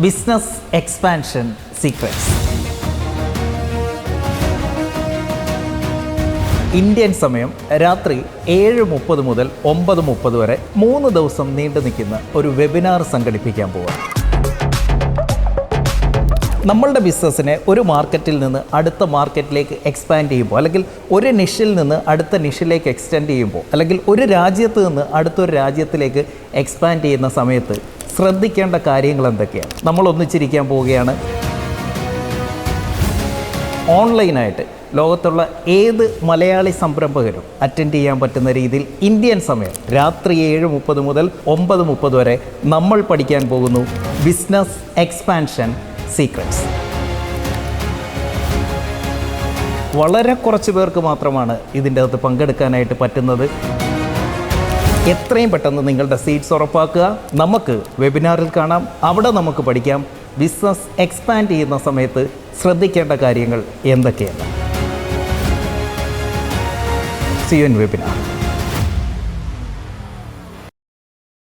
Business expansion secrets Indian സമയം രാത്രി ഏഴ് മുപ്പത് മുതൽ ഒമ്പത് മുപ്പത് വരെ മൂന്ന് ദിവസം നീണ്ടു നിൽക്കുന്ന ഒരു വെബിനാർ സംഘടിപ്പിക്കാൻ പോവുകയാണ് നമ്മളുടെ ബിസിനസ്സിനെ ഒരു മാർക്കറ്റിൽ നിന്ന് അടുത്ത മാർക്കറ്റിലേക്ക് എക്സ്പാൻഡ് ചെയ്യുമ്പോൾ അല്ലെങ്കിൽ ഒരു നിഷിൽ നിന്ന് അടുത്ത നിഷിലേക്ക് എക്സ്റ്റെൻഡ് ചെയ്യുമ്പോൾ അല്ലെങ്കിൽ ഒരു രാജ്യത്ത് നിന്ന് അടുത്തൊരു രാജ്യത്തിലേക്ക് എക്സ്പാൻഡ് ചെയ്യുന്ന സമയത്ത് ശ്രദ്ധിക്കേണ്ട കാര്യങ്ങൾ എന്തൊക്കെയാണ്? നമ്മൾ ഒന്നിച്ചിരിക്കാൻ പോവുകയാണ്. ഓൺലൈനായിട്ട് ലോകത്തുള്ള ഏത് മലയാളി സംരംഭകരും അറ്റൻഡ് ചെയ്യാൻ പറ്റുന്ന രീതിയിൽ ഇന്ത്യൻ സമയം രാത്രി ഏഴ് മുപ്പത് മുതൽ ഒമ്പത് മുപ്പത് വരെ നമ്മൾ പഠിക്കാൻ പോകുന്നു. ബിസിനസ് എക്സ്പാൻഷൻ സീക്രട്സ് വളരെ കുറച്ച് പേർക്ക് മാത്രമാണ് ഇതിന്റെ അകത്ത് പങ്കെടുക്കാനായിട്ട് പറ്റുന്നത്. എത്രയും പെട്ടെന്ന് നിങ്ങളുടെ സീറ്റ്സ് ഉറപ്പാക്കുക. നമുക്ക് വെബിനാറിൽ കാണാം. അവിടെ നമുക്ക് പഠിക്കാം. ബിസിനസ് എക്സ്പാൻഡ് ചെയ്യുന്ന സമയത്ത് ശ്രദ്ധിക്കേണ്ട കാര്യങ്ങൾ എന്തൊക്കെയാണ്? C N webinar